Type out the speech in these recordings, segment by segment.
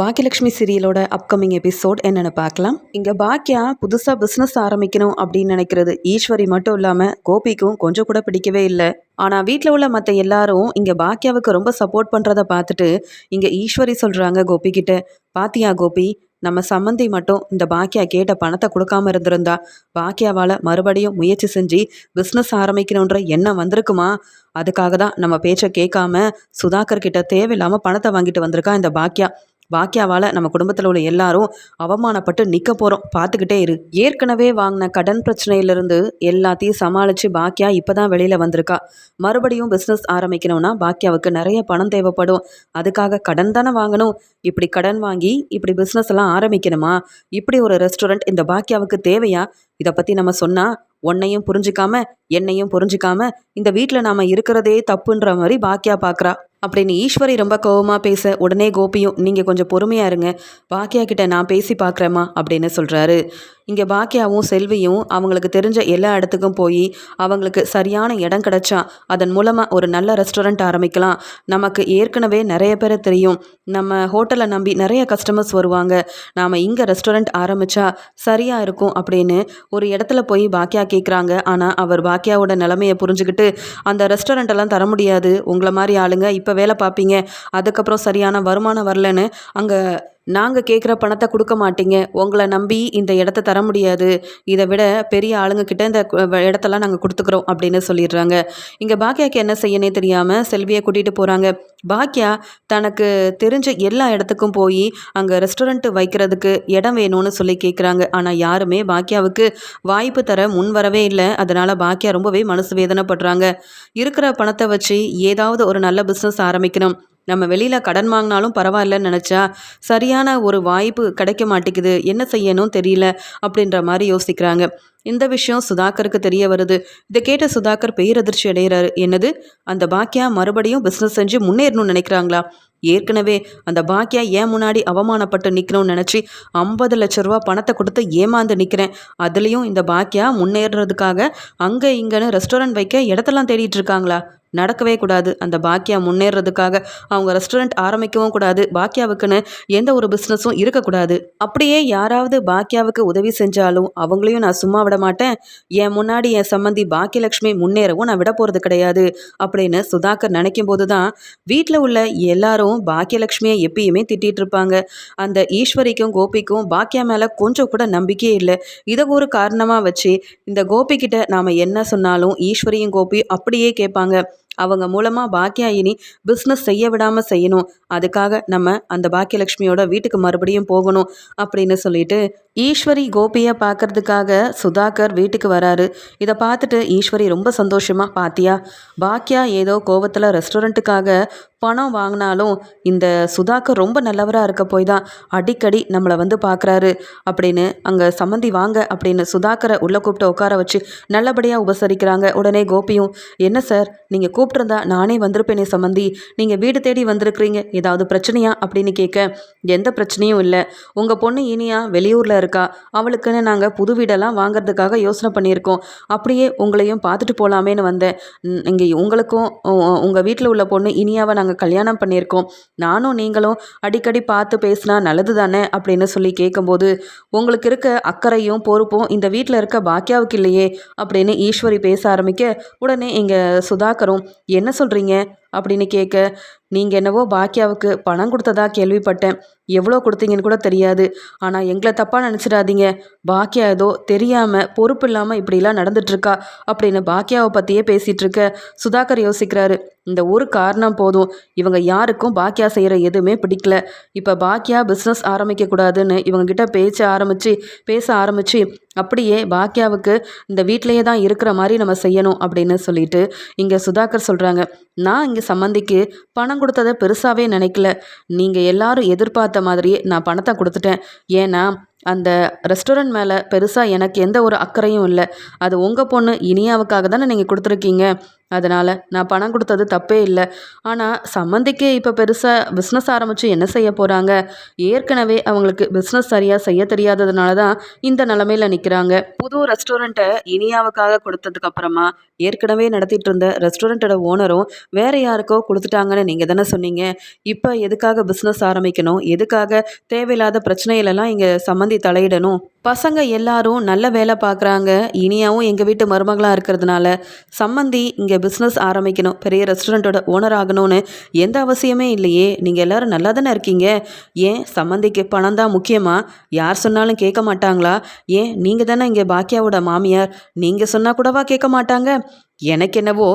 Baakiyalakshmi சீரியலோட upcoming episode என்னென்னு பார்க்கலாம். இங்கே பாக்கியா புதுசாக பிஸ்னஸ் ஆரம்பிக்கணும் அப்படின்னு நினைக்கிறது ஈஸ்வரி மட்டும் இல்லாமல் கோபிக்கும் கொஞ்சம் கூட பிடிக்கவே இல்லை. ஆனால் வீட்டில் உள்ள மற்ற எல்லாரும் இங்கே பாக்கியாவுக்கு ரொம்ப சப்போர்ட் பண்ணுறத பார்த்துட்டு இங்கே ஈஸ்வரி சொல்கிறாங்க கோபி கிட்ட பாத்தியா கோபி நம்ம சம்மந்தி மட்டும் இந்த பாக்கியா கேட்ட பணத்தை கொடுக்காம இருந்திருந்தா பாக்கியாவால் மறுபடியும் முயற்சி செஞ்சு பிஸ்னஸ் ஆரம்பிக்கணுன்ற எண்ணம் வந்திருக்குமா? அதுக்காக தான் நம்ம பேச்சை கேட்காம சுதாகர் கிட்ட தேவையில்லாமல் பணத்தை வாங்கிட்டு வந்திருக்கா இந்த பாக்கியா பாக்கியாவால் நம்ம குடும்பத்தில் உள்ள எல்லாரும் அவமானப்பட்டு நிற்க போகிறோம் பார்த்துக்கிட்டே இரு. ஏற்கனவே வாங்கின கடன் பிரச்சனையிலிருந்து எல்லாத்தையும் சமாளித்து பாக்கியா இப்போ தான் வெளியில் வந்திருக்கா. மறுபடியும் பிஸ்னஸ் ஆரம்பிக்கணும்னா பாக்கியாவுக்கு நிறைய பணம் தேவைப்படும். அதுக்காக கடன் தானே வாங்கணும். இப்படி கடன் வாங்கி இப்படி பிஸ்னஸ் எல்லாம் ஆரம்பிக்கணுமா? இப்படி ஒரு ரெஸ்டாரண்ட் இந்த பாக்கியாவுக்கு தேவையா? இதை பற்றி நம்ம சொன்னால் உன்னையும் புரிஞ்சிக்காம என்னையும் புரிஞ்சிக்காம இந்த வீட்டில் நாம் இருக்கிறதே தப்புன்ற மாதிரி பாக்கியா பார்க்குறா அப்படின்னு ஈஸ்வரி ரொம்ப கோவமாக பேச உடனே கோபியும் நீங்கள் கொஞ்சம் பொறுமையாக இருங்க. பாக்கியா கிட்ட நான் பேசி பார்க்குறேம்மா அப்படின்னு சொல்கிறாரு இங்கே பாக்கியாவும் செல்வியும் அவங்களுக்கு தெரிஞ்ச எல்லா இடத்துக்கும் போய் அவங்களுக்கு சரியான இடம் கிடைச்சா அதன் மூலமாக ஒரு நல்ல ரெஸ்டாரண்ட் ஆரம்பிக்கலாம். நமக்கு ஏற்கனவே நிறைய பேரை தெரியும். நம்ம ஹோட்டலை நம்பி நிறைய கஸ்டமர்ஸ் வருவாங்க. நாம் இங்கே ரெஸ்டாரண்ட் ஆரம்பித்தா சரியாக இருக்கும் அப்படின்னு ஒரு இடத்துல போய் பாக்கியா கேட்குறாங்க ஆனால் அவர் பாக்கியாவோட நிலமையை புரிஞ்சுக்கிட்டு அந்த ரெஸ்டாரண்ட்டெல்லாம் தர முடியாது. உங்களை மாதிரி ஆளுங்க இப்போ வேலை பார்ப்பீங்க. அதுக்கப்புறம் சரியான வருமானம் வரலன்னு அங்கே நாங்கள் கேட்குற பணத்தை கொடுக்க மாட்டீங்க. உங்களை நம்பி இந்த இடத்த தர முடியாது. இதை விட பெரிய ஆளுங்க கிட்ட இந்த இடத்தெல்லாம் நாங்கள் கொடுத்துக்குறோம் அப்படின்னு சொல்லிடுறாங்க. இங்கே பாக்கியாக்கு என்ன செய்யனே தெரியாமல் செல்வியை கூட்டிகிட்டு போகிறாங்க பாக்கியா தனக்கு தெரிஞ்ச எல்லா இடத்துக்கும் போய் அங்கே ரெஸ்டாரண்ட்டு வைக்கிறதுக்கு இடம் வேணும்னு சொல்லி கேட்குறாங்க ஆனால் யாருமே பாக்கியாவுக்கு வாய்ப்பு தர முன் வரவே இல்லை. அதனால் பாக்கியா ரொம்பவே மனசு வேதனைப்படுறாங்க. இருக்கிற பணத்தை வச்சு ஏதாவது ஒரு நல்ல பிஸ்னஸ் ஆரம்பிக்கணும். நம்ம வெளியில் கடன் வாங்கினாலும் பரவாயில்லன்னு நினச்சா சரியான ஒரு வாய்ப்பு கிடைக்க மாட்டேங்குது. என்ன செய்யணும் தெரியல அப்படின்ற மாதிரி யோசிக்கிறாங்க. இந்த விஷயம் சுதாகருக்கு தெரிய வருது. இதை கேட்ட சுதாகர் பேரதிர்ச்சி அடைகிறாரு. என்னது? அந்த பாக்கியா மறுபடியும் பிஸ்னஸ் செஞ்சு முன்னேறணும்னு நினைக்கிறாங்களா? ஏற்கனவே அந்த பாக்கியா ஏன் முன்னாடி அவமானப்பட்டு நிற்கணும்னு நினச்சி ஐம்பது லட்ச ரூபா பணத்தை கொடுத்து ஏமாந்து நிற்கிறேன் அதுலேயும் இந்த பாக்கியா முன்னேறதுக்காக அங்கே இங்கேன்னு ரெஸ்டாரண்ட் வைக்க இடத்தெல்லாம் தேடிட்டு இருக்காங்களா? நடக்கவே கூடாது. அந்த பாக்கியா முன்னேறதுக்காக அவங்க ரெஸ்டாரண்ட் ஆரம்பிக்கவும் கூடாது. பாக்கியாவுக்குன்னு எந்த ஒரு பிஸ்னஸும் இருக்கக்கூடாது. அப்படியே யாராவது பாக்கியாவுக்கு உதவி செஞ்சாலும் அவங்களையும் நான் சும்மா விட மாட்டேன். என் முன்னாடி என் சம்மந்தி பாக்கியலட்சுமி முன்னேறவும் நான் விட போகிறது கிடையாது. அப்படின்னு சுதாகர் நினைக்கும் போது தான் வீட்டில் உள்ள எல்லாரும் பாக்கியலட்சுமியை எப்பயுமே திட்டிகிட்டு இருப்பாங்க. அந்த ஈஸ்வரிக்கும் கோபிக்கும் பாக்கியா மேலே கொஞ்சம் கூட நம்பிக்கையே இல்லை. இதை ஒரு காரணமாக வச்சு இந்த கோபிக்கிட்ட நாம் என்ன சொன்னாலும் ஈஸ்வரியும் கோபி அப்படியே கேட்பாங்க. அவங்க மூலமாக பாக்கியா இனி பிஸ்னஸ் செய்ய விடாமல் செய்யணும். அதுக்காக நம்ம அந்த பாக்கியலட்சுமியோட வீட்டுக்கு மறுபடியும் போகணும் அப்படின்னு சொல்லிட்டு ஈஸ்வரி கோபியை பார்க்கறதுக்காக சுதாகர் வீட்டுக்கு வராரு. இதை பார்த்துட்டு ஈஸ்வரி ரொம்ப சந்தோஷமாக பாத்தியா பாக்கியா ஏதோ கோவத்தில் ரெஸ்டாரண்ட்டுக்காக பணம் வாங்கினாலும் இந்த சுதாகர் ரொம்ப நல்லவராக இருக்க போய் தான் அடிக்கடி நம்மளை வந்து பார்க்குறாரு அப்படின்னு அங்கே சம்மந்தி வாங்க அப்படின்னு சுதாகரை உள்ளே கூப்பிட்டு உட்கார வச்சு நல்லபடியாக உபசரிக்கிறாங்க உடனே கோபியும். என்ன சார் நீங்கள் கூப்பிட்ருந்தா நானே வந்திருப்பேனே சம்மந்தி. நீங்கள் வீடு தேடி வந்திருக்கிறீங்க ஏதாவது பிரச்சனையா? அப்படின்னு கேட்க எந்த பிரச்சனையும் இல்லை. உங்கள் பொண்ணு இனியா வெளியூரில் இருக்கா? அவளுக்குன்னு நாங்கள் புது வீடெல்லாம் வாங்குறதுக்காக யோசனை பண்ணியிருக்கோம். அப்படியே உங்களையும் பார்த்துட்டு போகலாமேன்னு வந்தேன். இங்கே உங்களுக்கும் உங்கள் வீட்டில் உள்ள பொண்ணு இனியாவை நாங்கள் கல்யாணம் பண்ணியிருக்கோம். நானும் நீங்களும் அடிக்கடி பார்த்து பேசினா நல்லது தானே அப்படின்னு சொல்லி கேட்கும்போது உங்களுக்கு இருக்க அக்கறையும் பொறுப்பும் இந்த வீட்டில் இருக்க பாக்கியாவுக்கு இல்லையே? அப்படின்னு ஈஸ்வரி பேச ஆரம்பிக்க உடனே இங்கே சுதாகரும் என்ன சொல்கிறீங்க அப்படின்னு கேட்க நீங்கள் என்னவோ பாக்கியாவுக்கு பணம் கொடுத்ததா கேள்விப்பட்டேன். எவ்வளோ கொடுத்தீங்கன்னு கூட தெரியாது. ஆனால் எங்களை தப்பாக நினச்சிடாதீங்க. பாக்கியா ஏதோ தெரியாமல் பொறுப்பு இல்லாமல் இப்படிலாம் நடந்துட்டுருக்கா அப்படின்னு பாக்கியாவை பற்றியே பேசிகிட்டு இருக்க சுதாகர் யோசிக்கிறாரு. இந்த ஒரு காரணம் போதும். இவங்க யாருக்கும் பாக்கியா செய்கிற எதுவுமே பிடிக்கல. இப்போ பாக்கியா பிஸ்னஸ் ஆரம்பிக்கக்கூடாதுன்னு இவங்ககிட்ட பேச்ச ஆரம்பித்து பேச ஆரம்பித்து அப்படியே பாக்கியாவுக்கு இந்த வீட்டிலையே தான் இருக்கிற மாதிரி நம்ம செய்யணும் அப்படின்னு சொல்லிட்டு இங்கே சுதாகர் சொல்கிறாங்க நான் இங்கே சம்மந்திக்கு பணம் கொடுத்ததை பெருசாகவே நினைக்கல. நீங்கள் எல்லாரும் எதிர்பார்த்த மாதிரியே நான் பணத்தை கொடுத்துட்டேன். ஏன்னா அந்த ரெஸ்டாரண்ட் மேலே பெருசாக எனக்கு எந்த ஒரு அக்கறையும் இல்லை. அது உங்கள் பொண்ணு இனியாவுக்காக தானே நீங்கள் கொடுத்துருக்கீங்க. அதனால் நான் பணம் கொடுத்தது தப்பே இல்லை. ஆனால் சம்மந்திக்கே இப்போ பெருசாக பிஸ்னஸ் ஆரம்பித்து என்ன செய்ய போகிறாங்க ஏற்கனவே அவங்களுக்கு பிஸ்னஸ் சரியாக செய்ய தெரியாததுனால தான் இந்த நிலமையில் நிற்கிறாங்க புது ரெஸ்டாரண்ட்டை இனியாவுக்காக கொடுத்ததுக்கப்புறமா ஏற்கனவே நடத்திட்டு இருந்த ரெஸ்டாரண்ட்டோட ஓனரும் வேறு யாருக்கோ கொடுத்துட்டாங்கன்னு நீங்கள் தானே சொன்னீங்க? இப்போ எதுக்காக பிஸ்னஸ் ஆரம்பிக்கணும்? எதுக்காக தேவையில்லாத பிரச்சனையிலலாம் இங்கே சம்மந்தி தலையிடணும்? பசங்க எல்லாரும் நல்ல வேலை பார்க்குறாங்க. இனியாவும் எங்கள் வீட்டு மருமகளாக இருக்கிறதுனால சம்மந்தி இங்கே பிஸ்னஸ் ஆரம்பிக்கணும். பெரிய ரெஸ்டாரண்ட்டோட ஓனர் ஆகணும்னு எந்த அவசியமே இல்லையே. நீங்கள் எல்லோரும் நல்லா தானே இருக்கீங்க. ஏன் சம்மந்திக்கு பணம் தான் முக்கியமாக யார் சொன்னாலும் கேட்க மாட்டாங்களா? ஏன் நீங்கள் தானே இங்கே பாக்கியாவோட மாமியார்? நீங்கள் சொன்னால் கூடவா கேட்க மாட்டாங்க? எனக்கு என்னவோ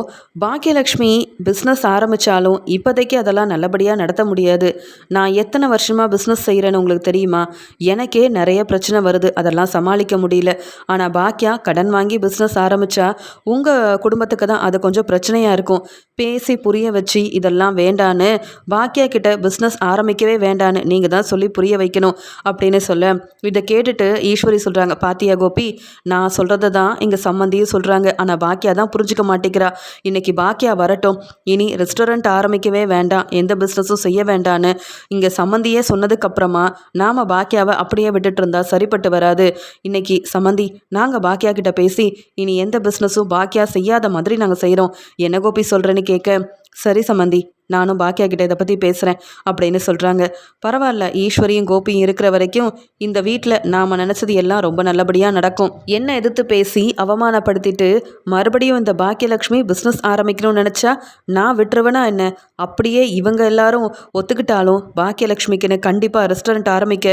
பாக்கியலக்ஷ்மி பிஸ்னஸ் ஆரம்பித்தாலும் இப்போதைக்கு அதெல்லாம் நல்லபடியாக நடத்த முடியாது. நான் எத்தனை வருஷமாக பிஸ்னஸ் செய்கிறேன்னு உங்களுக்கு தெரியுமா? எனக்கே நிறைய பிரச்சனை வருது. அதெல்லாம் சமாளிக்க முடியல. ஆனால் பாக்கியா கடன் வாங்கி பிஸ்னஸ் ஆரம்பித்தா உங்கள் குடும்பத்துக்கு தான் அது கொஞ்சம் பிரச்சனையாக இருக்கும். பேசி புரிய வச்சு இதெல்லாம் வேண்டான்னு பாக்கியா கிட்ட பிஸ்னஸ் ஆரம்பிக்கவே வேண்டான்னு நீங்கள் தான் சொல்லி புரிய வைக்கணும் அப்படின்னு சொல்ல இதை கேட்டுட்டு ஈஸ்வரி சொல்கிறாங்க பாத்தியா கோபி? நான் சொல்கிறத தான் இங்கே சம்மந்தியும் சொல்கிறாங்க ஆனால் பாக்கியா தான் புரிஞ்சு புரிஞ்சுக்க மாட்டேங்கிறா. இன்னைக்கு பாக்கியா வரட்டும். இனி ரெஸ்டாரண்ட் ஆரம்பிக்கவே வேண்டாம். எந்த பிஸ்னஸும் செய்ய வேண்டான்னு இங்கே சம்மந்தியே சொன்னதுக்கப்புறமா நாம் பாக்கியாவை அப்படியே விட்டுட்டு இருந்தால் சரிப்பட்டு வராது. இன்னைக்கு சம்மந்தி நாங்கள் பாக்கியா கிட்ட பேசி இனி எந்த பிஸ்னஸும் பாக்கியா செய்யாத மாதிரி நாங்கள் செய்கிறோம் என்ன கோபி சொல்கிறேன்னு கேட்க சரி சம்மந்தி நானும் பாக்கியா கிட்ட இதை பற்றி பேசுகிறேன் அப்படின்னு சொல்கிறாங்க பரவாயில்ல ஈஸ்வரியும் கோபியும் இருக்கிற வரைக்கும் இந்த வீட்டில் நாம் நினச்சது எல்லாம் ரொம்ப நல்லபடியாக நடக்கும். என்ன எதிர்த்து பேசி அவமானப்படுத்திட்டு மறுபடியும் இந்த பாக்கியலக்ஷ்மி பிஸ்னஸ் ஆரம்பிக்கணும்னு நினச்சா நான் விட்டுருவேனா என்ன? அப்படியே இவங்க எல்லாரும் ஒத்துக்கிட்டாலும் பாக்கியலக்ஷ்மிக்குன்னு கண்டிப்பாக ரெஸ்டாரண்ட் ஆரம்பிக்க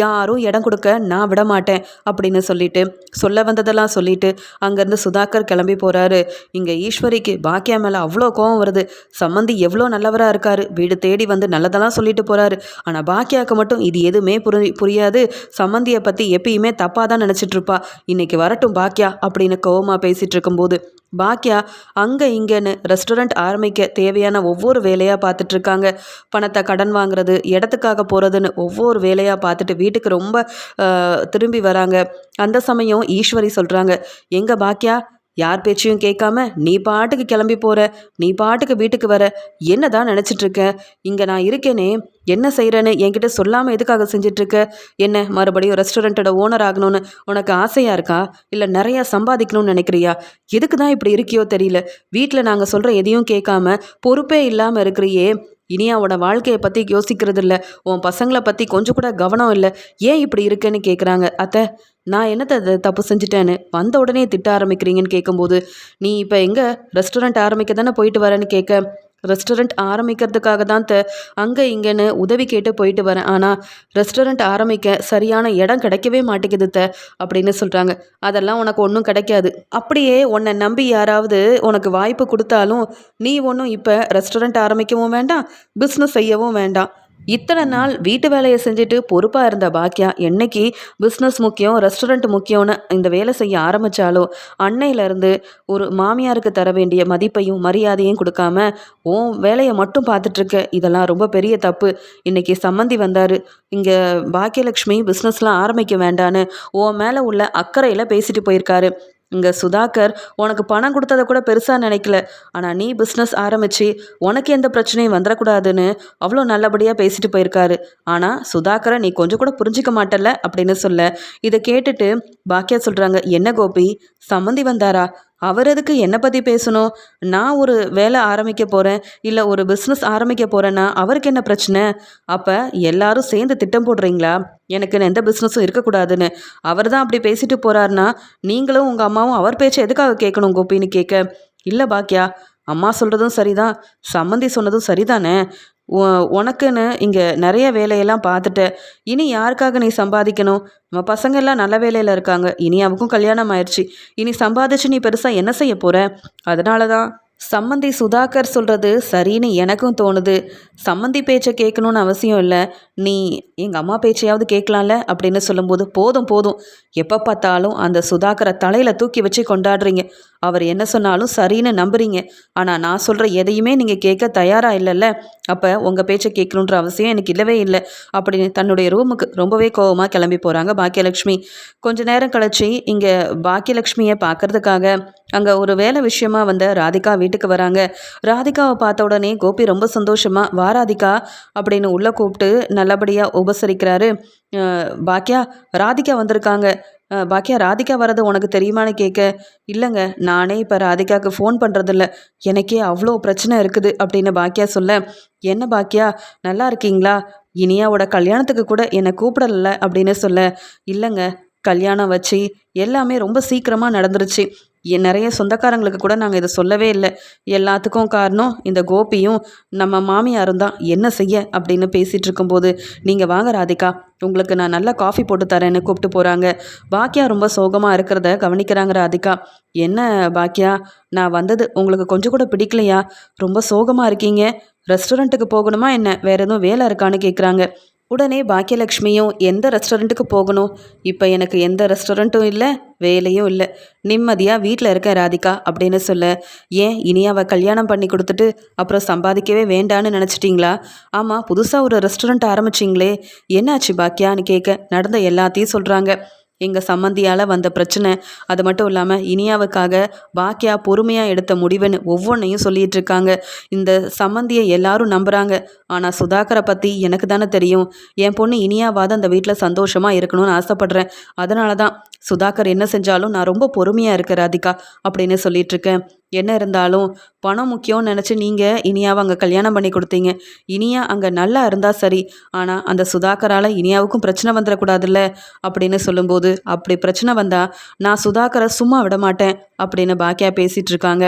யாரும் இடம் கொடுக்க நான் விட மாட்டேன் அப்படின்னு சொல்லிட்டு சொல்ல வந்ததெல்லாம் சொல்லிட்டு அங்கேருந்து சுதாகர் கிளம்பி போகிறாரு இங்கே ஈஸ்வரிக்கு பாக்கியா மேலே அவ்வளோ கோவம் வருது. சம்மந்தி எவ்வளோ நல்லவராக இருக்காரு. வீடு தேடி வந்து நல்லதெல்லாம் சொல்லிட்டு போகிறாரு ஆனால் பாக்கியாவுக்கு மட்டும் இது எதுவுமே புரி புரியாது. சம்மந்தியை பற்றி எப்பயுமே தப்பாக தான் நினச்சிட்ருப்பா. இன்றைக்கி வரட்டும் பாக்கியா அப்படின்னு கோவமாக பேசிகிட்டு இருக்கும்போது பாக்கியா அங்கே இங்கேன்னு ரெஸ்டாரண்ட் ஆரம்பிக்க தேவையான ஒவ்வொரு வேலையாக பார்த்துட்ருக்காங்க பணத்தை கடன் வாங்குறது இடத்துக்காக போகிறதுன்னு ஒவ்வொரு வேலையாக பார்த்துட்டு வீட்டுக்கு ரொம்ப திரும்பி வராங்க. அந்த சமயம் ஈஸ்வரி சொல்கிறாங்க எங்கே பாக்கியா யார் பேச்சையும் கேட்காம நீ பாட்டுக்கு கிளம்பி போகிற நீ பாட்டுக்கு வீட்டுக்கு வர என்ன தான் நினச்சிட்ருக்க இங்கே நான் இருக்கேனே என்ன செய்கிறேன்னு என்கிட்ட சொல்லாமல் எதுக்காக செஞ்சிட்ருக்க என்ன மறுபடியும் ரெஸ்டாரண்ட்டோட ஓனர் ஆகணும்னு உனக்கு ஆசையாக இருக்கா? இல்லை நிறையா சம்பாதிக்கணும்னு நினைக்கிறியா? எதுக்கு தான் இப்படி இருக்கியோ தெரியல. வீட்டில் நாங்கள் சொல்கிற எதையும் கேட்காம பொறுப்பே இல்லாமல் இருக்கிறியே இனி அவனோட வாழ்க்கையை பற்றி யோசிக்கிறது இல்லை உன் பசங்களை பற்றி கொஞ்சம் கூட கவனம் இல்லை. ஏன் இப்படி இருக்குன்னு கேட்குறாங்க அத்தை நான் என்னத்தை தப்பு செஞ்சுட்டேன்னு வந்த உடனே திட்ட ஆரம்பிக்கிறீங்கன்னு கேட்கும்போது நீ இப்போ எங்கே ரெஸ்டாரண்ட் ஆரம்பிக்க தானே போயிட்டு வரேன்னு கேட்க ரெஸ்டாரண்ட் ஆரம்பிக்கிறதுக்காக தான் த அங்கே இங்கேன்னு உதவி கேட்டு போயிட்டு வரேன். ஆனால் ரெஸ்டாரண்ட் ஆரம்பிக்க சரியான இடம் கிடைக்கவே மாட்டேங்குது த அப்படின்னு சொல்கிறாங்க அதெல்லாம் உனக்கு ஒன்றும் கிடைக்காது. அப்படியே உன்னை நம்பி யாராவது உனக்கு வாய்ப்பு கொடுத்தாலும் நீ ஒன்றும் இப்போ ரெஸ்டாரண்ட் ஆரம்பிக்கவும் வேண்டாம் பிஸ்னஸ் செய்யவும் வேண்டாம். இத்தனை நாள் வீட்டு வேலையை செஞ்சுட்டு பொறுப்பாக இருந்த பாக்கியா என்னைக்கு பிஸ்னஸ் முக்கியம் ரெஸ்டாரண்ட் முக்கியம்னு இந்த வேலை செய்ய ஆரம்பித்தாலோ அன்னையிலேருந்து ஒரு மாமியாருக்கு தர வேண்டிய மதிப்பையும் மரியாதையும் கொடுக்காம ஓ வேலையை மட்டும் பார்த்துட்ருக்க இதெல்லாம் ரொம்ப பெரிய தப்பு. இன்றைக்கி சம்மந்தி வந்தார். இங்கே பாக்கியலக்ஷ்மி பிஸ்னஸ்லாம் ஆரம்பிக்க வேண்டான்னு ஓ மேலே உள்ள அக்கறையில் பேசிட்டு போயிருக்காரு. இங்கே சுதாகர் உனக்கு பணம் கொடுத்ததை கூட பெருசாக நினைக்கல. ஆனால் நீ பிஸ்னஸ் ஆரம்பித்து உனக்கு எந்த பிரச்சனையும் வந்துடக்கூடாதுன்னு அவ்வளோ நல்லபடியாக பேசிட்டு போயிருக்காரு. ஆனால் சுதாகரை நீ கொஞ்சம் கூட புரிஞ்சிக்க மாட்டல அப்படின்னு சொல்ல. இதை கேட்டுட்டு பாக்கியா சொல்கிறாங்க என்ன கோபி? சம்மந்தி வந்தாரா? அவர் எதுக்கு என்னை பற்றி பேசணும்? நான் ஒரு வேலை ஆரம்பிக்க போகிறேன் இல்லை ஒரு பிஸ்னஸ் ஆரம்பிக்க போகிறேன்னா அவருக்கு என்ன பிரச்சனை? அப்போ எல்லாரும் சேர்ந்து திட்டம் போடுறீங்களா? எனக்கு எந்த பிஸ்னஸும் இருக்கக்கூடாதுன்னு. அவர் தான் அப்படி பேசிட்டு போகிறாருன்னா நீங்களும் உங்கள் அம்மாவும் அவர் பேச்சை எதுக்காக கேட்கணும் கோபின்னு கேட்க இல்லை பாக்கியா அம்மா சொல்கிறதும் சரிதான் சம்மந்தி சொன்னதும் சரிதானே? உனக்குன்னு இங்கே நிறைய வேலையெல்லாம் பார்த்துட்ட இனி யாருக்காக நீ சம்பாதிக்கணும்? நம்ம பசங்க எல்லாம் நல்ல வேலையில் இருக்காங்க. இனி அவக்கும் கல்யாணம் ஆயிடுச்சு இனி சம்பாதிச்சு நீ பெருசாக என்ன செய்ய போகிற அதனால தான் சம்மந்தி சுதாகர் சொல்கிறது சரின்னு எனக்கும் தோணுது. சம்மந்தி பேச்சை கேட்கணுன்னு அவசியம் இல்லை. நீ எங்கள் அம்மா பேச்சையாவது கேட்கலாம்ல? அப்படின்னு சொல்லும்போது போதும் போதும். எப்போ பார்த்தாலும் அந்த சுதாகரை தலையில் தூக்கி வச்சு கொண்டாடுறீங்க. அவர் என்ன சொன்னாலும் சரின்னு நம்புறீங்க. ஆனால் நான் சொல்கிற எதையுமே நீங்கள் கேட்க தயாராக இல்லைல்ல. அப்போ உங்கள் பேச்சை கேட்கணுன்ற அவசியம் எனக்கு இல்லவே இல்லை. அப்படின்னு தன்னுடைய ரூமுக்கு ரொம்பவே கோவமாக கிளம்பி போகிறாங்க பாக்கியலட்சுமி. கொஞ்ச நேரம் கழிச்சு இங்கே பாக்கியலட்சுமியை பார்க்கறதுக்காக அங்கே ஒரு வேலை விஷயமா வந்த ராதிகா வீட்டுக்கு வராங்க. ராதிகாவை பார்த்த உடனே கோபி ரொம்ப சந்தோஷமா வா ராதிகா அப்படின்னு உள்ளே கூப்பிட்டு நல்லபடியாக உபசரிக்கிறாரு. பாக்கியா ராதிகா வந்திருக்காங்க. பாக்கியா ராதிகா வர்றது உனக்கு தெரியுமான்னு கேட்க இல்லைங்க நானே இப்போ ராதிகாவுக்கு ஃபோன் பண்ணுறதில்ல எனக்கே அவ்வளோ பிரச்சனை இருக்குது அப்படின்னு பாக்கியா சொல்ல என்ன பாக்கியா நல்லா இருக்கீங்களா? இனியாவோட கல்யாணத்துக்கு கூட என்னை கூப்பிடல அப்படின்னு சொல்ல இல்லைங்க கல்யாணம் வச்சு எல்லாமே ரொம்ப சீக்கிரமாக நடந்துருச்சு. நிறைய சொந்தக்காரங்களுக்கு கூட நாங்கள் இதை சொல்லவே இல்லை. எல்லாத்துக்கும் காரணம் இந்த கோபியும் நம்ம மாமியாரும் தான். என்ன செய்ய அப்படின்னு பேசிகிட்டு இருக்கும்போது நீங்கள் வாங்க ராதிகா உங்களுக்கு நான் நல்லா காஃபி போட்டு தரேன்னு கூப்பிட்டு போகிறாங்க பாக்கியா ரொம்ப சோகமாக இருக்கிறத கவனிக்கிறாங்க ராதிகா. என்ன பாக்கியா நான் வந்தது உங்களுக்கு கொஞ்சம் கூட பிடிக்கலையா? ரொம்ப சோகமாக இருக்கீங்க. ரெஸ்டாரண்ட்டுக்கு போகணுமா என்ன? வேறு எதுவும் வேலை இருக்கான்னு கேட்குறாங்க உடனே பாக்கியலக்ஷ்மியும் எந்த ரெஸ்டாரண்ட்டுக்கு போகணும்? இப்போ எனக்கு எந்த ரெஸ்டாரண்ட்டும் இல்லை வேலையும் இல்லை. நிம்மதியாக வீட்டில் இருக்க ராதிகா அப்படின்னு சொல்ல ஏன் இனி அவள் கல்யாணம் பண்ணி கொடுத்துட்டு அப்புறம் சம்பாதிக்கவே வேண்டான்னு நினச்சிட்டிங்களா? ஆமாம் புதுசாக ஒரு ரெஸ்டாரண்ட் ஆரம்பிச்சிங்களே. என்னாச்சு பாக்கியான்னு கேட்க நடந்த எல்லாத்தையும் சொல்கிறாங்க எங்கள் சம்மந்தியால் வந்த பிரச்சனை. அது மட்டும் இல்லாமல் இனியாவுக்காக பாக்கியா பொறுமையாக எடுத்த முடிவுன்னு ஒவ்வொன்றையும் சொல்லிகிட்டு இருக்காங்க. இந்த சம்மந்தியை எல்லாரும் நம்புகிறாங்க ஆனால் சுதாகரை பற்றி எனக்கு தானே தெரியும். என் பொண்ணு இனியாவாத அந்த வீட்டில் சந்தோஷமாக இருக்கணும்னு ஆசைப்பட்றேன். அதனால தான் சுதாகர் என்ன செஞ்சாலும் நான் ரொம்ப பொறுமையாக இருக்கேன் ராதிகா அப்படின்னு சொல்லிட்டு இருக்கேன். என்ன இருந்தாலும் பணம் முக்கியம்னு நினச்சி நீங்கள் இனியாவை அங்கே கல்யாணம் பண்ணி கொடுத்தீங்க. இனியா அங்கே நல்லா இருந்தால் சரி. ஆனால் அந்த சுதாகரால் இனியாவுக்கும் பிரச்சனை வந்துடக்கூடாதுல்ல? அப்படின்னு சொல்லும்போது அப்படி பிரச்சனை வந்தால் நான் சுதாகரை சும்மா விட மாட்டேன் அப்படின்னு பாக்கியா பேசிகிட்டு இருக்காங்க.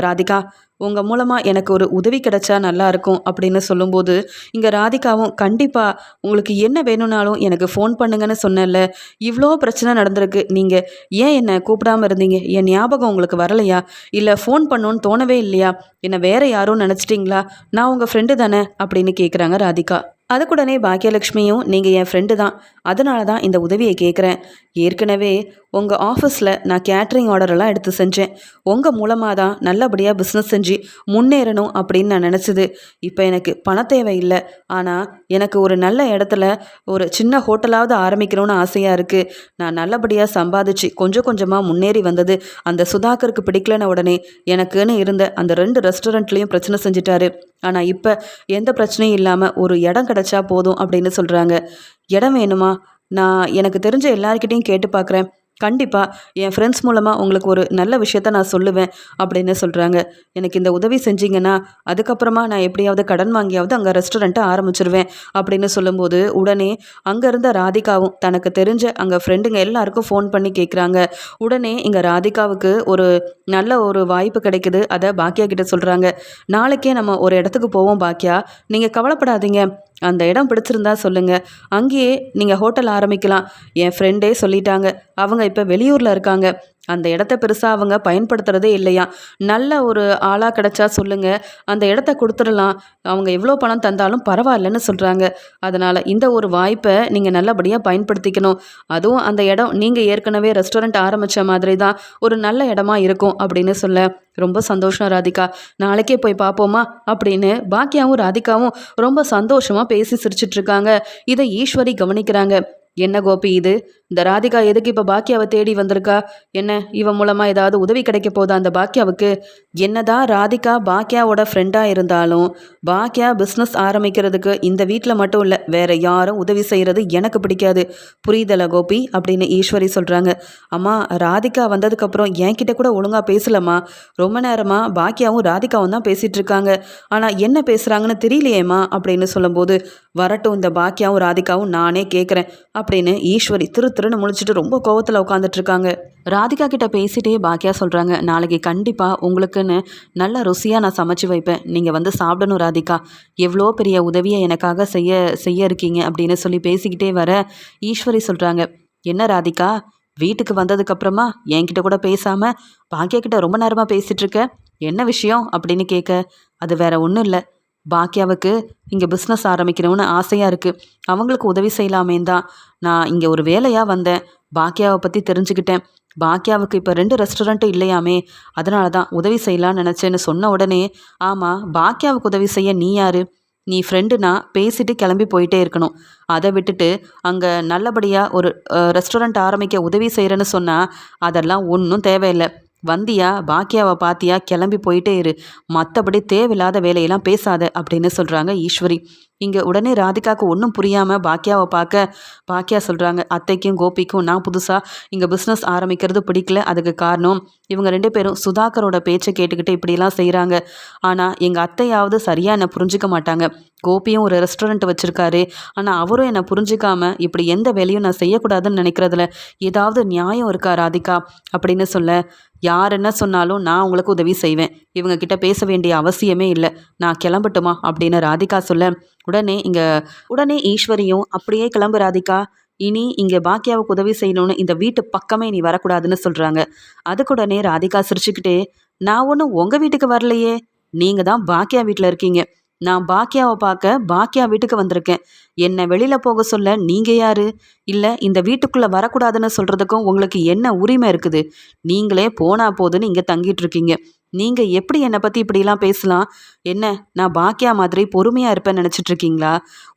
ராதிகா உங்கள் மூலமாக எனக்கு ஒரு உதவி கிடைச்சா நல்லாயிருக்கும் அப்படின்னு சொல்லும்போது இங்கே ராதிகாவும் கண்டிப்பாக உங்களுக்கு என்ன வேணும்னாலும் எனக்கு ஃபோன் பண்ணுங்கன்னு சொன்னேன்ல. இவ்வளோ பிரச்சனை நடந்திருக்கு. நீங்கள் ஏன் என்னை கூப்பிடாம இருந்தீங்க? என் ஞாபகம் உங்களுக்கு வரலையா? இல்லை ஃபோன் பண்ணணும்னு தோணவே இல்லையா? என்னை வேறு யாரும் நினச்சிட்டிங்களா? நான் உங்கள் ஃப்ரெண்டு தானே? அப்படின்னு கேட்குறாங்க ராதிகா. அதுக்குடனே பாக்கியலட்சுமியும் நீங்கள் என் ஃப்ரெண்டு தான். அதனால தான் இந்த உதவியை கேட்குறேன் ஏற்கனவே உங்கள் ஆஃபீஸில் நான் கேட்ரிங் ஆர்டரெல்லாம் எடுத்து செஞ்சேன். உங்கள் மூலமாக தான் நல்லபடியாக பிஸ்னஸ் செஞ்சு முன்னேறணும் அப்படின்னு நான் நினச்சது. இப்போ எனக்கு பண தேவை இல்லை. ஆனால் எனக்கு ஒரு நல்ல இடத்துல ஒரு சின்ன ஹோட்டலாவது ஆரம்பிக்கணும்னு ஆசையாக இருக்குது நான் நல்லபடியாக சம்பாதிச்சு கொஞ்சம் கொஞ்சமாக முன்னேறி வந்தது. அந்த சுதாகருக்கு பிடிக்கலன உடனே எனக்குன்னு இருந்த அந்த ரெண்டு ரெஸ்டாரண்ட்லேயும் பிரச்சனை செஞ்சுட்டாரு. ஆனால் இப்போ எந்த பிரச்சனையும் இல்லாமல் ஒரு இடம் கிடச்சா போதும் அப்படின்னு சொல்கிறாங்க இடம் வேணுமா? நான் எனக்கு தெரிஞ்ச எல்லாருக்கிட்டேயும் கேட்டு பார்க்குறேன் கண்டிப்பாக என் ஃப்ரெண்ட்ஸ் மூலமாக உங்களுக்கு ஒரு நல்ல விஷயத்த நான் சொல்லுவேன் அப்படின்னு சொல்கிறாங்க எனக்கு இந்த உதவி செஞ்சீங்கன்னா அதுக்கப்புறமா நான் எப்படியாவது கடன் வாங்கியாவது அங்கே ரெஸ்டாரண்ட்டை ஆரம்பிச்சிருவேன் அப்படின்னு சொல்லும்போது உடனே அங்கே இருந்த ராதிகாவும் தனக்கு தெரிஞ்ச அங்கே ஃப்ரெண்டுங்க எல்லாருக்கும் ஃபோன் பண்ணி கேட்குறாங்க உடனே இங்கே ராதிகாவுக்கு ஒரு நல்ல ஒரு வாய்ப்பு கிடைக்குது. அதை பாக்கியா கிட்ட சொல்கிறாங்க நாளைக்கே நம்ம ஒரு இடத்துக்கு போவோம் பாக்கியா நீங்கள் கவலைப்படாதீங்க. அந்த இடம் பிடிச்சிருந்தா சொல்லுங்கள் அங்கேயே நீங்கள் ஹோட்டல் ஆரம்பிக்கலாம். என் ஃப்ரெண்டே சொல்லிட்டாங்க. அவங்க இப்போ வெளியூரில் இருக்காங்க. அந்த இடத்த பெருசாக அவங்க பயன்படுத்துகிறதே இல்லையா? நல்ல ஒரு ஆளாக கிடச்சா சொல்லுங்கள் அந்த இடத்த கொடுத்துடலாம். அவங்க எவ்வளோ பணம் தந்தாலும் பரவாயில்லன்னு சொல்கிறாங்க அதனால் இந்த ஒரு வாய்ப்பை நீங்கள் நல்லபடியாக பயன்படுத்திக்கணும். அதுவும் அந்த இடம் நீங்கள் ஏற்கனவே ரெஸ்டாரண்ட் ஆரம்பித்த மாதிரி தான் ஒரு நல்ல இடமா இருக்கும் அப்படின்னு சொல்ல ரொம்ப சந்தோஷம் ராதிகா. நாளைக்கே போய் பார்ப்போமா அப்படின்னு பாக்கியாவும் ராதிகாவும் ரொம்ப சந்தோஷமாக பேசி சிரிச்சிட்ருக்காங்க இதை ஈஸ்வரி கவனிக்கிறாங்க. என்ன கோபி இது? இந்த ராதிகா எதுக்கு இப்போ பாக்கியாவை தேடி வந்திருக்கா? என்ன இவன் மூலமாக ஏதாவது உதவி கிடைக்க போதா அந்த பாக்கியாவுக்கு என்னதான் ராதிகா பாக்கியாவோட ஃப்ரெண்டாக இருந்தாலும் பாக்கியா பிஸ்னஸ் ஆரம்பிக்கிறதுக்கு இந்த வீட்டில் மட்டும் இல்லை வேற யாரும் உதவி செய்கிறது எனக்கு பிடிக்காது. புரியுதல கோபி? அப்படின்னு ஈஸ்வரி சொல்கிறாங்க அம்மா ராதிகா வந்ததுக்கப்புறம் என்கிட்ட கூட ஒழுங்காக பேசலம்மா. ரொம்ப நேரமாக பாக்கியாவும் ராதிகாவும் தான் பேசிகிட்டு இருக்காங்க. ஆனால் என்ன பேசுகிறாங்கன்னு தெரியலையேம்மா? அப்படின்னு சொல்லும்போது வரட்டும் இந்த பாக்கியாவும் ராதிகாவும் நானே கேட்குறேன் அப்படின்னு ஈஸ்வரி திரு திருன்னு முழிச்சிட்டு ரொம்ப கோவத்தில் உட்காந்துட்டு இருக்காங்க ராதிகா கிட்ட பேசிட்டே பாக்கியா சொல்கிறாங்க நாளைக்கு கண்டிப்பாக உங்களுக்குன்னு நல்ல ருசியாக நான் சமைச்சு வைப்பேன். நீங்கள் வந்து சாப்பிடணும் ராதிகா. எவ்வளோ பெரிய உதவியை எனக்காக செய்ய செய்ய இருக்கீங்க அப்படின்னு சொல்லி பேசிக்கிட்டே வர ஈஸ்வரி சொல்கிறாங்க என்ன ராதிகா வீட்டுக்கு வந்ததுக்கப்புறமா என்கிட்ட கூட பேசாமல் பாக்கியா கிட்ட ரொம்ப நேரமாக பேசிகிட்டு இருக்க என்ன விஷயம்? அப்படின்னு கேட்க அது வேற ஒன்றும் இல்லை. பாக்கியாவுக்கு இங்கே பிஸ்னஸ் ஆரம்பிக்கணும்னு ஆசையாக இருக்குது அவங்களுக்கு உதவி செய்யலாமேன்னு தான். நான் இங்கே ஒரு வேலையாக வந்தேன். பாக்கியாவை பற்றி தெரிஞ்சுக்கிட்டேன். பாக்கியாவுக்கு இப்போ ரெண்டு ரெஸ்டாரண்ட்டும் இல்லையாமே. அதனால தான் உதவி செய்யலான்னு நினச்சேன்னு சொன்ன உடனே ஆமாம் பாக்கியாவுக்கு உதவி செய்ய நீ யார்? நீ ஃப்ரெண்டுனா பேசிட்டு கிளம்பி போயிட்டே இருக்கணும். அதை விட்டுட்டு அங்கே நல்லபடியாக ஒரு ரெஸ்டாரண்ட் ஆரம்பிக்க உதவி செய்கிறேன்னு சொன்னால் அதெல்லாம் ஒன்றும் தேவையில்லை. வந்தியா பாக்கியாவை பாத்தியா? கிளம்பி போயிட்டே இரு. மற்றபடி தேவையில்லாத வேலையெல்லாம் பேசாத அப்படின்னு சொல்கிறாங்க ஈஸ்வரி. இங்கே உடனே ராதிகாவுக்கு ஒன்றும் புரியாமல் பாக்கியாவை பார்க்க பாக்கியா சொல்கிறாங்க அத்தைக்கும் கோபிக்கும் நான் புதுசாக இங்கே பிஸ்னஸ் ஆரம்பிக்கிறது பிடிக்கல அதுக்கு காரணம் இவங்க ரெண்டு பேரும் சுதாகரோட பேச்சை கேட்டுக்கிட்டு இப்படிலாம் செய்கிறாங்க ஆனால் எங்கள் அத்தையாவது சரியாக என்னை புரிஞ்சிக்க மாட்டாங்க. கோபியும் ஒரு ரெஸ்டாரண்ட் வச்சுருக்காரு. ஆனால் அவரும் என்னை புரிஞ்சிக்காமல் இப்படி எந்த வேலையும் நான் செய்யக்கூடாதுன்னு நினைக்கிறதுல ஏதாவது நியாயம் இருக்கா ராதிகா? அப்படின்னு சொல்ல யார் என்ன சொன்னாலும் நான் உங்களுக்கு உதவி செய்வேன். இவங்க கிட்ட பேச வேண்டிய அவசியமே இல்லை. நான் கிளம்பட்டுமா? அப்படின்னு ராதிகா சொல்ல உடனே இங்கே உடனே ஈஸ்வரியும் அப்படியே கிளம்பு ராதிகா இனி இங்கே பாக்கியாவுக்கு உதவி செய்யணும்னு இந்த வீட்டு பக்கமே நீ வரக்கூடாதுன்னு சொல்கிறாங்க அதுக்குடனே ராதிகா சிரிச்சுக்கிட்டே நான் ஒன்றும் உங்கள் வீட்டுக்கு வரலையே. நீங்கள் தான் பாக்கியா வீட்டில் இருக்கீங்க. நான் பாக்கியாவை பார்க்க பாக்கியா வீட்டுக்கு வந்திருக்கேன். என்னை வெளியில் போக சொல்ல நீங்கள் யாரு? இல்லை இந்த வீட்டுக்குள்ளே வரக்கூடாதுன்னு சொல்கிறதுக்கும் உங்களுக்கு என்ன உரிமை இருக்குது? நீங்களே போனா போதுன்னு இங்கே தங்கிட்டு இருக்கீங்க. நீங்கள் எப்படி என்னை பற்றி இப்படிலாம் பேசலாம்? என்ன நான் பாக்கியா மாதிரி பொறுமையாக இருப்பேன்னு நினச்சிட்ருக்கீங்களா?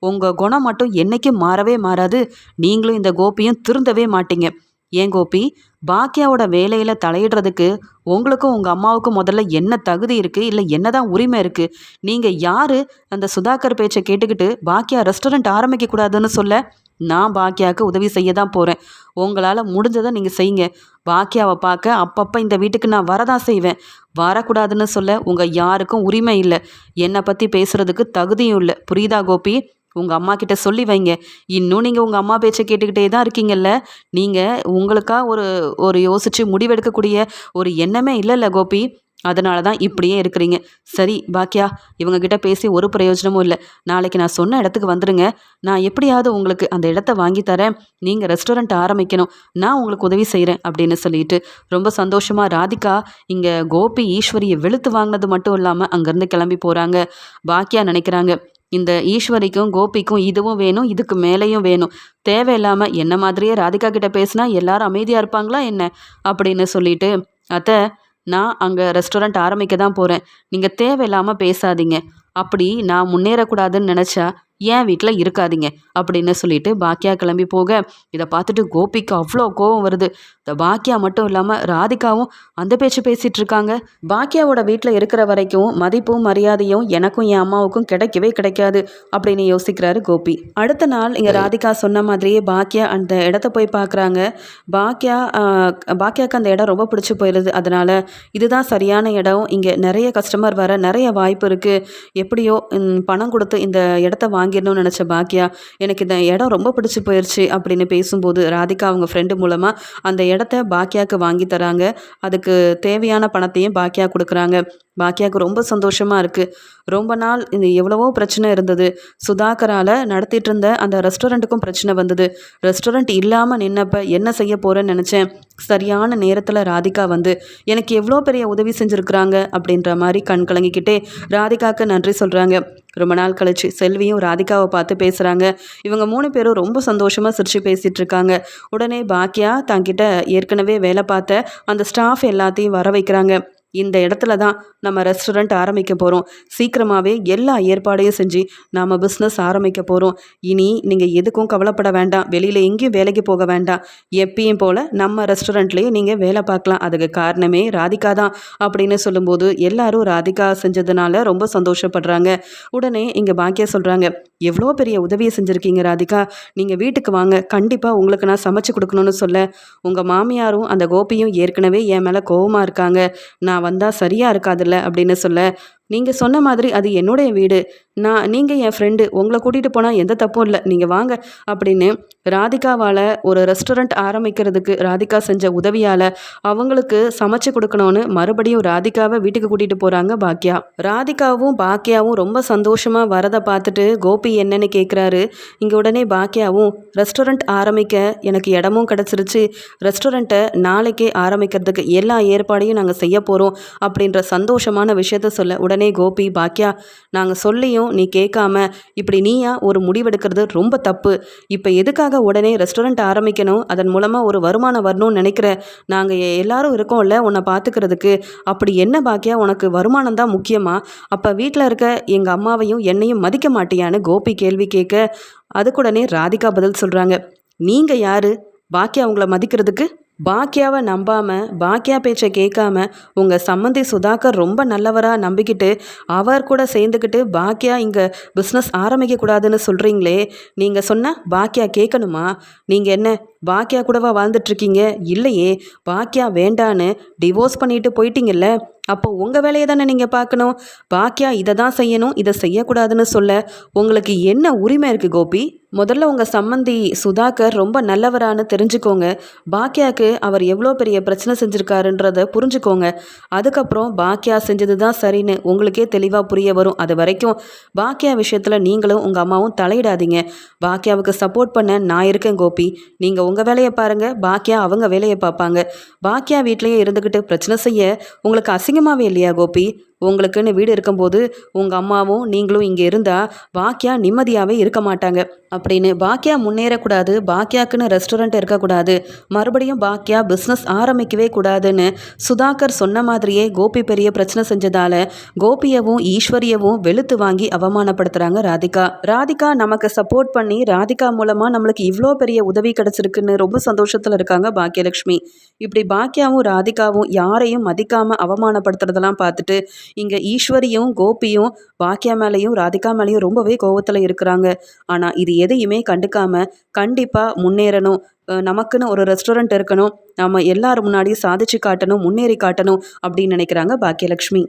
உங்கள் குணம் மட்டும் என்றைக்கும் மாறவே மாறாது. நீங்களும் இந்த கோபியும் திருந்தவே மாட்டீங்க. ஏன் கோபி? பாக்கியாவோட வேலையில் தலையிடுறதுக்கு உங்களுக்கும் உங்கள் அம்மாவுக்கும் முதல்ல என்ன தகுதி இருக்குது இல்லை என்ன தான் உரிமை இருக்குது நீங்கள் யார்? அந்த சுதாகர் பேச்சை கேட்டுக்கிட்டு பாக்கியா ரெஸ்டாரண்ட் ஆரம்பிக்கக்கூடாதுன்னு சொல்ல நான் பாக்கியாவுக்கு உதவி செய்ய தான் போகிறேன் உங்களால் முடிஞ்சதை நீங்கள் செய்யுங்க. பாக்கியாவை பார்க்க அப்பப்போ இந்த வீட்டுக்கு நான் வரதான் செய்வேன். வரக்கூடாதுன்னு சொல்ல உங்கள் யாருக்கும் உரிமை இல்லை. என்னை பற்றி பேசுகிறதுக்கு தகுதியும் இல்லை. புரியுதா கோபி? உங்கள் அம்மா கிட்ட சொல்லி வைங்க. இன்னும் நீங்கள் உங்கள் அம்மா பேச்சை கேட்டுக்கிட்டே தான் இருக்கீங்கல்ல? நீங்கள் உங்களுக்காக ஒரு ஒரு யோசித்து முடிவெடுக்கக்கூடிய ஒரு எண்ணமே இல்லைல்ல கோபி? அதனால தான் இப்படியே இருக்கிறீங்க. சரி பாக்கியா இவங்கக்கிட்ட பேசி ஒரு பிரயோஜனமும் இல்லை. நாளைக்கு நான் சொன்ன இடத்துக்கு வந்துடுங்க நான் எப்படியாவது உங்களுக்கு அந்த இடத்த வாங்கி தரேன். நீங்கள் ரெஸ்டாரண்ட் ஆரம்பிக்கணும். நான் உங்களுக்கு உதவி செய்கிறேன் அப்படின்னு சொல்லிட்டு ரொம்ப சந்தோஷமாக ராதிகா இங்கே கோபி ஈஸ்வரியை வெளுத்து வாங்கினது மட்டும் இல்லாமல் அங்கேருந்து கிளம்பி போகிறாங்க பாக்கியா நினைக்கிறாங்க இந்த ஈஸ்வரிக்கும் கோபிக்கும் இதுவும் வேணும் இதுக்கு மேலேயும் வேணும். தேவையில்லாமல் என்ன மாதிரியே ராதிகா கிட்ட பேசினா எல்லாரும் அமைதியாக இருப்பாங்களா என்ன? அப்படின்னு சொல்லிட்டு அத்தை நான் அங்கே ரெஸ்டாரண்ட் ஆரம்பிக்க தான் போகிறேன் நீங்கள் தேவையில்லாமல் பேசாதீங்க. அப்படி நான் முன்னேறக்கூடாதுன்னு நினச்சா ஏன் வீட்டில் இருக்காதீங்க. அப்படின்னு சொல்லிட்டு பாக்கியா கிளம்பி போக இதை பார்த்துட்டு கோபிக்கு அவ்வளோ கோவம் வருது. இந்த பாக்கியா மட்டும் இல்லாமல் ராதிகாவும் அந்த பேச்சு பேசிகிட்டு இருக்காங்க. பாக்கியாவோட வீட்டில் இருக்கிற வரைக்கும் மதிப்பும் மரியாதையும் எனக்கும் என் அம்மாவுக்கும் கிடைக்கவே கிடைக்காது அப்படின்னு யோசிக்கிறாரு கோபி. அடுத்த நாள் இங்கே ராதிகா சொன்ன மாதிரியே பாக்கியா அந்த இடத்த போய் பார்க்குறாங்க பாக்கியா பாக்கியாவுக்கு அந்த இடம் ரொம்ப பிடிச்சி போயிடுது அதனால் இதுதான் சரியான இடம். இங்கே நிறைய கஸ்டமர் வர நிறைய வாய்ப்பு இருக்குது எப்படியோ பணம் கொடுத்து இந்த இடத்த வாங்கிடணும்னு நினச்ச பாக்கியா எனக்கு இந்த இடம் ரொம்ப பிடிச்சி போயிடுச்சு அப்படின்னு பேசும்போது ராதிகா அவங்க ஃப்ரெண்டு மூலமாக அந்த இடம் இடத்த பாக்கியாவுக்கு வாங்கி தராங்க. அதுக்கு தேவையான பணத்தையும் பாக்கியா கொடுக்குறாங்க. பாக்கியாவுக்கு ரொம்ப சந்தோஷமாக இருக்குது ரொம்ப நாள் இந்த எவ்வளவோ பிரச்சனை இருந்தது. சுதாகரால் நடத்திட்டு இருந்த அந்த ரெஸ்டாரண்ட்டுக்கும் பிரச்சனை வந்தது. ரெஸ்டாரண்ட் இல்லாமல் நின்னப்ப என்ன செய்ய போகிறேன்னு நினச்சேன். சரியான நேரத்தில் ராதிகா வந்து எனக்கு எவ்வளோ பெரிய உதவி செஞ்சுருக்குறாங்க? அப்படின்ற மாதிரி கண் கலங்கிக்கிட்டே ராதிகாவுக்கு நன்றி சொல்கிறாங்க ரொம்ப நாள் கழிச்சு செல்வியும் ராதிகாவை பார்த்து பேசுகிறாங்க இவங்க மூணு பேரும் ரொம்ப சந்தோஷமாக சிரித்து பேசிகிட்டு இருக்காங்க. உடனே பாக்கியா தங்கிட்ட ஏற்கனவே வேலை பார்த்த அந்த ஸ்டாஃப் எல்லாத்தையும் வர வைக்கிறாங்க. இந்த இடத்துல தான் நம்ம ரெஸ்டாரண்ட் ஆரம்பிக்க போகிறோம் சீக்கிரமாகவே எல்லா ஏற்பாடையும் செஞ்சு நாம் பிஸ்னஸ் ஆரம்பிக்க போகிறோம் இனி நீங்கள் எதுக்கும் கவலைப்பட வேண்டாம். வெளியில் எங்கேயும் வேலைக்கு போக வேண்டாம். எப்பயும் போல் நம்ம ரெஸ்டாரண்ட்லேயே நீங்கள் வேலை பார்க்கலாம். அதுக்கு காரணமே ராதிகா தான் அப்படின்னு சொல்லும்போது எல்லாரும் ராதிகா செஞ்சதுனால ரொம்ப சந்தோஷப்படுறாங்க. உடனே இங்கே பாக்கியா சொல்கிறாங்க எவ்வளோ பெரிய உதவியை செஞ்சுருக்கீங்க ராதிகா? நீங்கள் வீட்டுக்கு வாங்க. கண்டிப்பாக உங்களுக்கு நான் சமைச்சு கொடுக்கணும்னு சொல்ல. உங்கள் மாமியாரும் அந்த கோபியும் ஏற்கனவே என் மேலே கோவமாக இருக்காங்க. நான் வந்தால் சரியாக இருக்காதுல்ல அப்படின்னு சொல்ல நீங்கள் சொன்ன மாதிரி அது என்னுடைய வீடு. நான் நீங்கள் என் ஃப்ரெண்டு உங்களை கூட்டிகிட்டு போனால் எந்த தப்பும் இல்லை. நீங்கள் வாங்க. அப்படின்னு ராதிகாவால் ஒரு ரெஸ்டாரண்ட் ஆரம்பிக்கிறதுக்கு ராதிகா செஞ்ச உதவியால் அவங்களுக்கு சமைச்சு கொடுக்கணும்னு மறுபடியும் ராதிகாவை வீட்டுக்கு கூட்டிகிட்டு போகிறாங்க பாக்கியா ராதிகாவும் பாக்கியாவும் ரொம்ப சந்தோஷமாக வரதை பார்த்துட்டு கோபி என்னன்னு கேட்குறாரு இங்கே உடனே பாக்கியாவும் ரெஸ்டாரண்ட் ஆரம்பிக்க எனக்கு இடமும் கிடச்சிருச்சு. ரெஸ்டாரண்ட்டை நாளைக்கே ஆரம்பிக்கிறதுக்கு எல்லா ஏற்பாடையும் நாங்கள் செய்ய போகிறோம் அப்படின்ற சந்தோஷமான விஷயத்த சொல்ல உடனே உடனே கோபி பாக்கியா நாங்கள் சொல்லியும் நீ கேட்காம இப்படி நீயா ஒரு முடிவெடுக்கிறது ரொம்ப தப்பு. இப்போ எதுக்காக உடனே ரெஸ்டாரண்ட் ஆரம்பிக்கணும்? அதன் மூலமாக ஒரு வருமானம் வரணும்னு நினைக்கிற நாங்கள் எல்லாரும் இருக்கோம்ல உன்னை பார்த்துக்கிறதுக்கு அப்படி என்ன பாக்கியா உனக்கு வருமானம் தான் முக்கியமா? அப்போ வீட்டில் இருக்க எங்கள் அம்மாவையும் என்னையும் மதிக்க மாட்டியான்னு கோபி கேள்வி கேட்க அதுக்குடனே ராதிகா பதில் சொல்கிறாங்க நீங்கள் யார்? பாக்கியா உங்களை மதிக்கிறதுக்கு? பாக்கியாவை நம்பாமல் பாக்கியா பேச்சை கேட்காம உங்கள் சம்மந்தி சுதாகர் ரொம்ப நல்லவராக நம்பிக்கிட்டு அவர் கூட சேர்ந்துக்கிட்டு பாக்கியா இங்கே பிஸ்னஸ் ஆரம்பிக்கக்கூடாதுன்னு சொல்கிறீங்களே நீங்கள் சொன்னால் பாக்கியா கேட்கணுமா? நீங்கள் என்ன பாக்கியா கூடவா வாழ்ந்துட்டுருக்கீங்க? இல்லையே பாக்கியா வேண்டான்னு டிவோர்ஸ் பண்ணிட்டு போயிட்டீங்கல்ல அப்போ உங்கள் வேலையை தானே நீங்கள் பார்க்கணும். பாக்கியா இதை தான் செய்யணும் இதை செய்யக்கூடாதுன்னு சொல்ல உங்களுக்கு என்ன உரிமை இருக்குது கோபி? முதல்ல உங்கள் சம்மந்தி சுதாகர் ரொம்ப நல்லவரான்னு தெரிஞ்சுக்கோங்க. பாக்கியாவுக்கு அவர் எவ்வளோ பெரிய பிரச்சனை செஞ்சுருக்காருன்றத புரிஞ்சுக்கோங்க. அதுக்கப்புறம் பாக்கியா செஞ்சது தான் சரின்னு உங்களுக்கே தெளிவாக புரிய வரும். அது வரைக்கும் பாக்கியா விஷயத்தில் நீங்களும் உங்கள் அம்மாவும் தலையிடாதீங்க. பாக்கியாவுக்கு சப்போர்ட் பண்ண நான் இருக்கேன் கோபி. நீங்கள் உங்கள் வேலையை பாருங்கள் பாக்கியா அவங்க வேலையை பார்ப்பாங்க. பாக்கியா வீட்லேயே இருந்துக்கிட்டு பிரச்சனை செய்ய உங்களுக்கு அசிங்கமாகவே இல்லையா கோபி? உங்களுக்குன்னு வீடு இருக்கும்போது உங்கள் அம்மாவும் நீங்களும் இங்கே இருந்தால் பாக்கியா நிம்மதியாகவே இருக்க மாட்டாங்க. அப்படின்னு பாக்கியா முன்னேறக்கூடாது பாக்கியாக்குன்னு ரெஸ்டாரண்ட் இருக்கக்கூடாது. மறுபடியும் பாக்கியா பிஸ்னஸ் ஆரம்பிக்கவே கூடாதுன்னு சுதாகர் சொன்ன மாதிரியே கோபி பெரிய பிரச்சனை செஞ்சதால கோபியவும் ஈஸ்வரியவும் வெளுத்து வாங்கி அவமானப்படுத்துகிறாங்க ராதிகா. ராதிகா நமக்கு சப்போர்ட் பண்ணி ராதிகா மூலமாக நம்மளுக்கு இவ்வளோ பெரிய உதவி கிடச்சிருக்குன்னு ரொம்ப சந்தோஷத்தில் இருக்காங்க பாக்கியலட்சுமி இப்படி பாக்கியாவும் ராதிகாவும் யாரையும் மதிக்காமல் அவமானப்படுத்துறதெல்லாம் பார்த்துட்டு இங்கே ஈஸ்வரியும் கோபியும் பாக்கியா மேலேயும் ராதிகா மேலேயும் ரொம்பவே கோவத்தில் இருக்கிறாங்க. ஆனால் இது எதையுமே கண்டுக்காம கண்டிப்பாக முன்னேறணும். நமக்குன்னு ஒரு ரெஸ்டாரண்ட் இருக்கணும். நம்ம எல்லாரும் முன்னாடியும் சாதிச்சு காட்டணும் முன்னேறி காட்டணும் அப்படின்னு நினைக்கிறாங்க பாக்கியலக்ஷ்மி